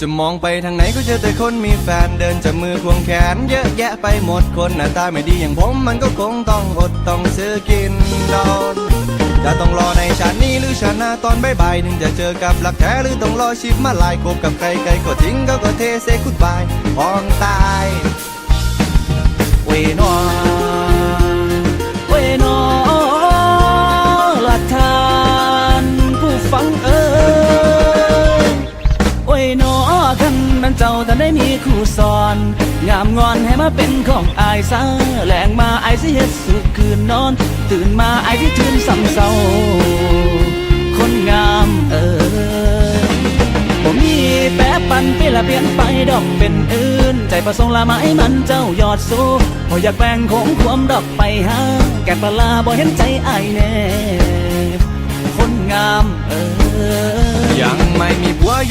จะมองไปทางไหนก็เจอแต่คนมีแฟนเดินจับมือควงแขน เยอะแยะไปหมดคนหน้าตาไม่ดีอย่างผมมันก็คงต้องอดต้องซื้อกินนอนจะต้องรอในชาตินี้หรือชาติหน้าตอนบ่ายๆถึงจะเจอกับรักแท้หรือต้องรอชิปมาลายคบกับใครใครก็ทิ้งเขาก็เทเซคุดบายพองตายเวนอเวนอละทานผู้ฟังเอ่ยโอ้ยหนอ คันมันเจ้าแต่ได้มีครูสอน งามงอนให้มาเป็นของอายซะแหลงมาอายสิเฮ็ดสุขคืนนอน ตื่นมาอายที่ทื่นสำเศร้าคนงามเอ่ยผมมีแปะปันไปละเปลี่ยนไปดอกเป็นอื่น ใจประสงค์ละไม้มันเจ้ายอดสู้พออยากแบ่งของความดอกไปหาแก่ปลาบ่เห็นใจอายแน่คนงามเออ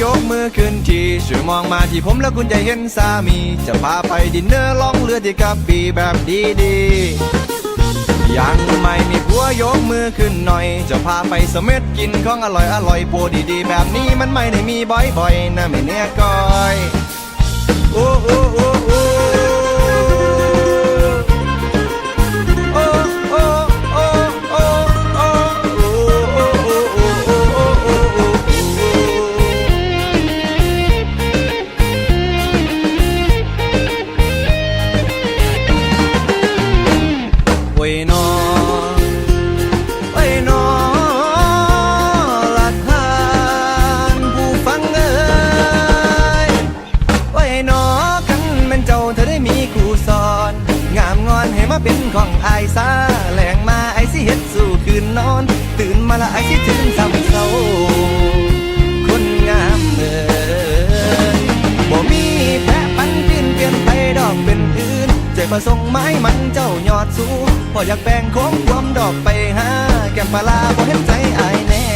ยกมือขึ้นทีช่วยมองมาที่ผมแล้วคุณจะเห็นสามี จะพาไปดินเนอร์ล่องเรือที่กระบี่แบบดีๆ ยังไม่มีผัวยกมือขึ้นหน่อย จะพาไปเสม็ดกินของอร่อยอร่อยโปรดีๆ แบบนี้มันไม่ได้มีบ่อยๆนะไม่แน่ก้อยโอ้ โอ้นอโอ้ยนอละทานผู้ฟังเอ้ยโอ้ยนอกันมันเจ้าเธอได้มีครูสอน งามงอนให้มาเป็นของอายซาแหลงมาไอสิเฮ็ดสู่คืนนอน ตื่นมาละไอสิถึงซ้ำ ประสงค์ไม้มันเจ้ายอดสูงพออยากแบ่งของความดอกไปหาแก้มปลาบ่เห็นใจอายแน่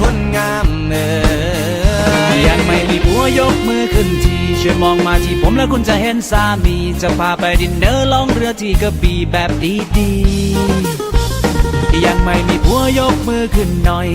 คนงามเอ้ยยังไม่มีผัวยกมือขึ้นทีช่วยมองมาที่ผมแล้วคุณจะเห็นสามี จะพาไปดินเนอร์ล่องเรือที่กระบี่แบบดีๆยังไม่มีผัวยกมือขึ้นหน่อย